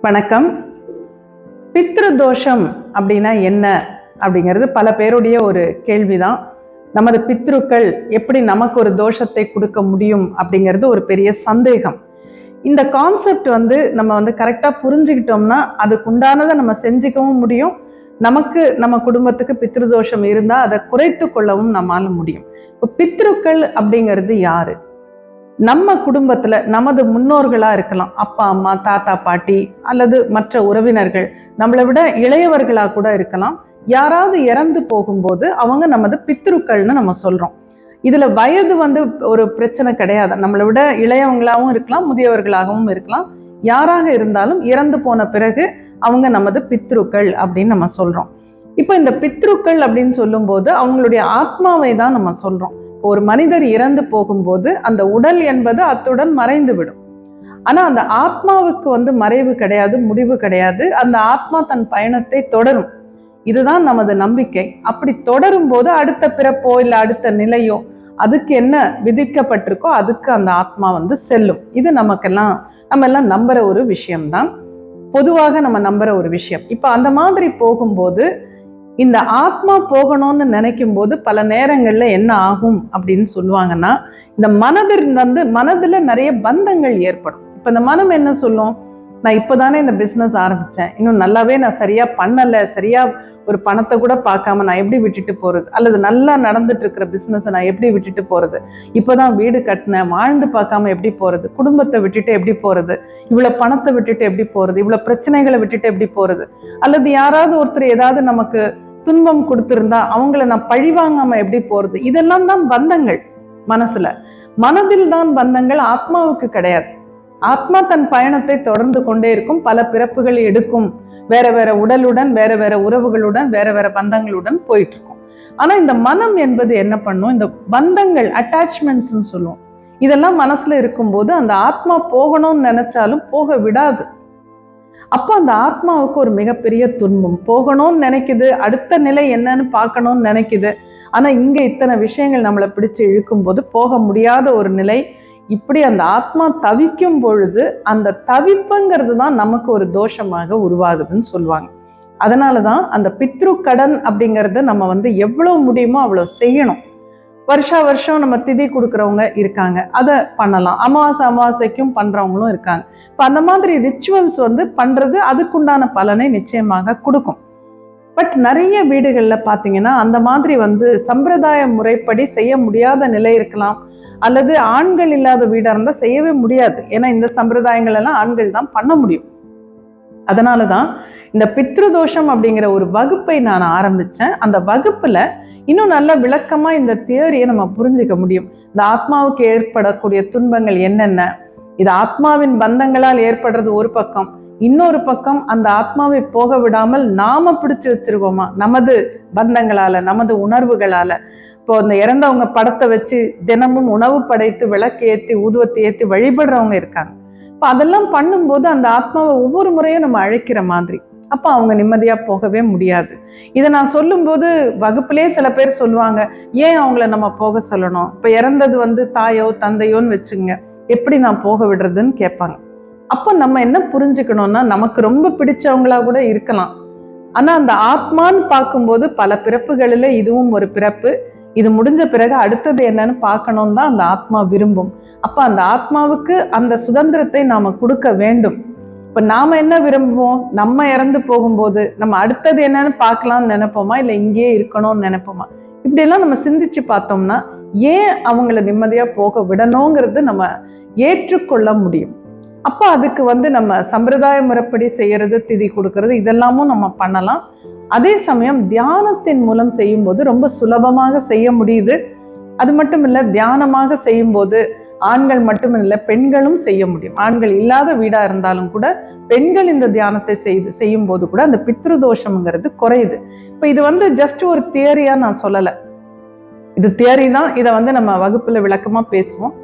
வணக்கம். பித்ரு தோஷம் அப்படின்னா என்ன அப்படிங்கிறது பல பேருடைய ஒரு கேள்விதான். நமது பித்ருக்கள் எப்படி நமக்கு ஒரு தோஷத்தை கொடுக்க முடியும் அப்படிங்கிறது ஒரு பெரிய சந்தேகம். இந்த கான்செப்ட் வந்து நம்ம வந்து கரெக்டாக புரிஞ்சுக்கிட்டோம்னா அதுக்கு உண்டானதை நம்ம செஞ்சுக்கவும் முடியும். நமக்கு நம்ம குடும்பத்துக்கு பித்ரு தோஷம் இருந்தால் அதை குறைத்து கொள்ளவும் நம்மால் முடியும். இப்போ பித்ருக்கள் அப்படிங்கிறது யாரு? நம்ம குடும்பத்தில் நமது முன்னோர்களாக இருக்கலாம். அப்பா அம்மா தாத்தா பாட்டி அல்லது மற்ற உறவினர்கள் நம்மளை விட இளையவர்களாக கூட இருக்கலாம். யாராவது இறந்து போகும்போது அவங்க நமது பித்ருக்கள்னு நம்ம சொல்கிறோம் இதில் வயது வந்து ஒரு பிரச்சனை கிடையாது. நம்மளை விட இளையவங்களாகவும் இருக்கலாம் முதியவர்களாகவும் இருக்கலாம். யாராக இருந்தாலும் இறந்து போன பிறகு அவங்க நமது பித்ருக்கள் அப்படின்னு நம்ம சொல்கிறோம் இப்போ இந்த பித்ருக்கள் அப்படின்னு சொல்லும்போது அவங்களுடைய ஆத்மாவை தான் நம்ம சொல்கிறோம் ஒரு மனிதர் இறந்து போகும்போது அந்த உடல் என்பது அத்துடன் மறைந்து விடும் அந்த ஆத்மாவுக்கு வந்து மறைவு கிடையாது முடிவு கிடையாது. அந்த ஆத்மா தன் பயணத்தை தொடரும். இதுதான் நமது நம்பிக்கை. அப்படி தொடரும் போது அடுத்த பிறப்போ இல்லை அடுத்த நிலையோ அதுக்கு என்ன விதிக்கப்பட்டிருக்கோ அதுக்கு அந்த ஆத்மா வந்து செல்லும். இது நமக்கெல்லாம் நம்ம எல்லாம் நம்புற ஒரு விஷயம்தான். பொதுவாக நம்ம நம்புற ஒரு விஷயம். இப்போ அந்த மாதிரி போகும்போது இந்த ஆத்மா போகணும்னு நினைக்கும் போது பல நேரங்களில் என்ன ஆகும் அப்படின்னு சொல்லுவாங்கன்னா இந்த மனதில் வந்து மனதில் நிறைய பந்தங்கள் ஏற்படும். இப்போ இந்த மனம் என்ன சொல்லும்? நான் இப்போ தானே இந்த பிஸ்னஸ் ஆரம்பித்தேன் இன்னும் நல்லாவே நான் சரியாக பண்ணலை. சரியாக ஒரு பணத்தை கூட பார்க்காம நான் எப்படி விட்டுட்டு போகிறது அல்லது நல்லா நடந்துட்டு இருக்கிற பிஸ்னஸை நான் எப்படி விட்டுட்டு போகிறது இப்போ தான் வீடு கட்டினேன். வாழ்ந்து பார்க்காம எப்படி போகிறது குடும்பத்தை விட்டுட்டு எப்படி போகிறது இவ்வளோ பணத்தை விட்டுட்டு எப்படி போகிறது இவ்வளோ பிரச்சனைகளை விட்டுட்டு எப்படி போகிறது அல்லது யாராவது ஒருத்தர் ஏதாவது நமக்கு துன்பம் கொடுத்திருந்தா அவங்கள நான் பழி வாங்காம எப்படி போறது? இதெல்லாம் தான் பந்தங்கள் மனசுல. மனதில் தான் பந்தங்கள் ஆத்மாவுக்கு கிடையாது. ஆத்மா தன் பயணத்தை தொடர்ந்து கொண்டே இருக்கும். பல பிறப்புகள் எடுக்கும். வேற வேற உடலுடன் வேற வேற உறவுகளுடன் வேற வேற பந்தங்களுடன் போயிட்டு இருக்கும் ஆனா இந்த மனம் என்பது என்ன பண்ணும்? இந்த பந்தங்கள் அட்டாச்மெண்ட்ஸ்ன்னு சொல்லுவோம். இதெல்லாம் மனசுல இருக்கும்போது அந்த ஆத்மா போகணும்னு நினைச்சாலும் போக விடாது. அப்போ அந்த ஆத்மாவுக்கு ஒரு மிகப்பெரிய துன்பம். போகணும்னு நினைக்குது அடுத்த நிலை என்னன்னு பார்க்கணும்னு நினைக்குது. ஆனா இங்கே இத்தனை விஷயங்கள் நம்மளை பிடிச்சு இழுக்கும்போது போக முடியாத ஒரு நிலை. இப்படி அந்த ஆத்மா தவிக்கும் பொழுது அந்த தவிப்புங்கிறது தான் நமக்கு ஒரு தோஷமாக உருவாகுதுன்னு சொல்லுவாங்க. அதனால தான் அந்த பித்ரு கடன் அப்படிங்கிறத நம்ம வந்து எவ்வளவு முடியுமோ அவ்வளோ செய்யணும். வருஷா வருஷம் நம்ம திதி கொடுக்குறவங்க இருக்காங்க அதை பண்ணலாம். அமாவாசை அமாவாசைக்கும் பண்றவங்களும் இருக்காங்க. இப்போ அந்த மாதிரி ரிச்சுவல்ஸ் வந்து பண்ணுறது அதுக்குண்டான பலனை நிச்சயமாக கொடுக்கும். பட் நிறைய வீடுகளில் பார்த்தீங்கன்னா அந்த மாதிரி வந்து சம்பிரதாய முறைப்படி செய்ய முடியாத நிலை இருக்கலாம். அல்லது ஆண்கள் இல்லாத வீடாக இருந்தால் செய்யவே முடியாது. ஏன்னா இந்த சம்பிரதாயங்கள் எல்லாம் ஆண்கள் தான் பண்ண முடியும். அதனால தான் இந்த பித்ருதோஷம் அப்படிங்கிற ஒரு வகுப்பை நான் ஆரம்பித்தேன் அந்த வகுப்பில் இன்னும் நல்ல விளக்கமாக இந்த தியரியை நம்ம புரிஞ்சுக்க முடியும். இந்த ஆத்மாவுக்கு ஏற்படக்கூடிய துன்பங்கள் என்னென்ன? இது ஆத்மாவின் பந்தங்களால் ஏற்படுறது ஒரு பக்கம். இன்னொரு பக்கம் அந்த ஆத்மாவை போக விடாமல் நாம பிடிச்சு வச்சிருக்கோமா? நமது பந்தங்களால நமது உணர்வுகளால. இப்போ இந்த இறந்தவங்க படத்தை வச்சு தினமும் உணவு படைத்து விளக்கு ஏற்றி ஊதுவத்தை ஏற்றி வழிபடுறவங்க இருக்காங்க. இப்போ அதெல்லாம் பண்ணும்போது அந்த ஆத்மாவை ஒவ்வொரு முறையும் நம்ம அழைக்கிற மாதிரி. அப்போ அவங்க நிம்மதியாக போகவே முடியாது. இதை நான் சொல்லும்போது வகுப்புலேயே சில பேர் சொல்லுவாங்க ஏன் அவங்கள நம்ம போக சொல்லணும்? இப்போ இறந்தது வந்து தாயோ தந்தையோன்னு வச்சுங்க எப்படி நான் போக விடுறதுன்னு கேட்பாங்க. அப்போ நம்ம என்ன புரிஞ்சுக்கணும்னா நமக்கு ரொம்ப பிடிச்சவங்களா கூட இருக்கலாம். ஆனா அந்த ஆத்மான்னு பார்க்கும்போது பல பிறப்புகளில் இதுவும் ஒரு பிறப்பு. இது முடிஞ்ச பிறகு அடுத்தது என்னன்னு பார்க்கணும் தான் அந்த ஆத்மா விரும்பும். அப்ப அந்த ஆத்மாவுக்கு அந்த சுதந்திரத்தை நாம கொடுக்க வேண்டும். இப்ப நாம என்ன விரும்புவோம்? நம்ம இறந்து போகும்போது நம்ம அடுத்தது என்னன்னு பார்க்கலாம்னு நினைப்போமா? இல்லை இங்கேயே இருக்கணும்னு நினைப்போமா? இப்படியெல்லாம் நம்ம சிந்திச்சு பார்த்தோம்னா ஏன் அவங்கள நிம்மதியா போக விடணுங்கிறது நம்ம ஏற்றுக்கொள்ள முடியும். அப்போ அதுக்கு வந்து நம்ம சம்பிரதாய முறைப்படி செய்யறது திதி கொடுக்கறது இதெல்லாமும் நம்ம பண்ணலாம். அதே சமயம் தியானத்தின் மூலம் செய்யும்போது ரொம்ப சுலபமாக செய்ய முடியுது. அது மட்டும் இல்லை தியானமாக செய்யும்போது ஆண்கள் மட்டும் இல்லை பெண்களும் செய்ய முடியும். ஆண்கள் இல்லாத வீடாக இருந்தாலும் கூட பெண்கள் இந்த தியானத்தை செய்து செய்யும் போது கூட அந்த பித்ருதோஷம்ங்கிறது குறையுது. இப்போ இது வந்து ஜஸ்ட் ஒரு தியரியா நான் சொல்லலை. இது தியரி தான். இதை வந்து நம்ம வகுப்புல விளக்கமா பேசுவோம்.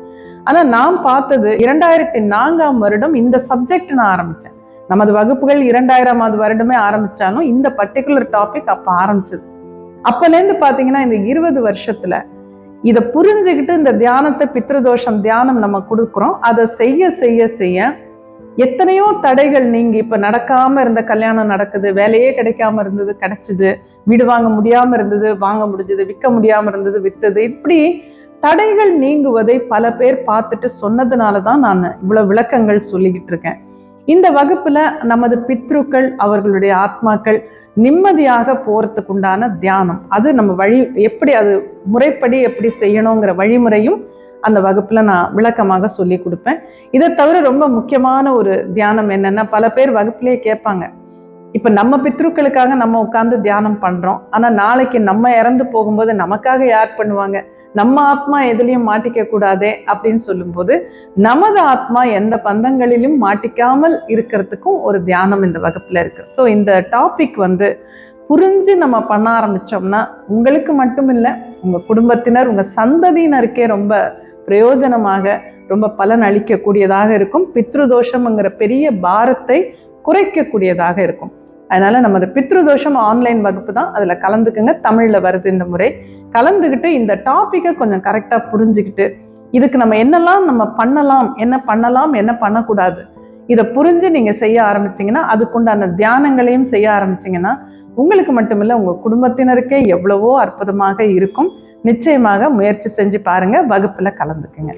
ஆனா நான் பார்த்தது இரண்டாயிரத்தி நான்காம் வருடம் இந்த சப்ஜெக்ட் நான் ஆரம்பிச்சேன். நமது வகுப்புகள் இரண்டாயிரமாவது வருடமே ஆரம்பிச்சாலும் இந்த பர்டிகுலர் டாபிக் அப்ப ஆரம்பிச்சது. அப்பலேருந்து பாத்தீங்கன்னா இந்த இருபது வருஷத்துல இதை புரிஞ்சுக்கிட்டு இந்த தியானத்தை பித்ருதோஷம் தியானம் நம்ம கொடுக்குறோம். அதை செய்ய செய்ய செய்ய எத்தனையோ தடைகள் நீங்க இப்ப நடக்காம இருந்த கல்யாணம் நடக்குது வேலையே கிடைக்காம இருந்தது கிடைச்சது வீடு வாங்க முடியாம இருந்தது வாங்க முடிஞ்சது விற்க முடியாம இருந்தது வித்தது இப்படி தடைகள் நீங்குவதை பல பேர் பார்த்துட்டு சொன்னதுனால தான் நான் இவ்வளோ விளக்கங்கள் சொல்லிக்கிட்டு இருக்கேன். இந்த வகுப்புல நமது பித்ருக்கள் அவர்களுடைய ஆத்மாக்கள் நிம்மதியாக போறதுக்கு உண்டான தியானம். அது நம்ம வழி எப்படி அது முறைப்படி எப்படி செய்யணுங்கிற வழிமுறையும் அந்த வகுப்பில் நான் விளக்கமாக சொல்லி கொடுப்பேன். இதை தவிர ரொம்ப முக்கியமான ஒரு தியானம் என்னென்னா பல பேர் வகுப்புலேயே கேட்பாங்க. இப்போ நம்ம பித்ருக்களுக்காக நம்ம உட்காந்து தியானம் பண்ணுறோம் ஆனால் நாளைக்கு நம்ம இறந்து போகும்போது நமக்காக யார் பண்ணுவாங்க? நம்ம ஆத்மா எதுலையும் மாட்டிக்க கூடாதே அப்படின்னு சொல்லும்போது நமது ஆத்மா எந்த பந்தங்களிலும் மாட்டிக்காமல் இருக்கிறதுக்கும் ஒரு தியானம் இந்த வகுப்புல இருக்கு. ஸோ இந்த டாபிக் வந்து புரிஞ்சு நம்ம பண்ண ஆரம்பிச்சோம்னா உங்களுக்கு மட்டும் இல்லை உங்க குடும்பத்தினர் உங்க சந்ததியினருக்கே ரொம்ப பிரயோஜனமாக ரொம்ப பலன் அளிக்கக்கூடியதாக இருக்கும். பித்ருதோஷம்ங்கிற பெரிய பாரத்தை குறைக்கக்கூடியதாக இருக்கும். அதனால நமது பித்ருதோஷம் ஆன்லைன் வகுப்பு தான். அதில் கலந்துக்குங்க. தமிழில் வருது இந்த முறை. கலந்துக்கிட்டு இந்த டாப்பிக்கை கொஞ்சம் கரெக்டாக புரிஞ்சுக்கிட்டு இதுக்கு நம்ம என்னெல்லாம் நம்ம பண்ணலாம் என்ன பண்ணலாம் என்ன பண்ணக்கூடாது இதை புரிஞ்சு நீங்கள் செய்ய ஆரம்பிச்சிங்கன்னா அதுக்குண்டான தியானங்களையும் செய்ய ஆரம்பிச்சிங்கன்னா உங்களுக்கு மட்டுமில்லை உங்கள் குடும்பத்தினருக்கே எவ்வளவோ அற்புதமாக இருக்கும். நிச்சயமாக முயற்சி செஞ்சு பாருங்கள் வகுப்பில் கலந்துக்குங்க.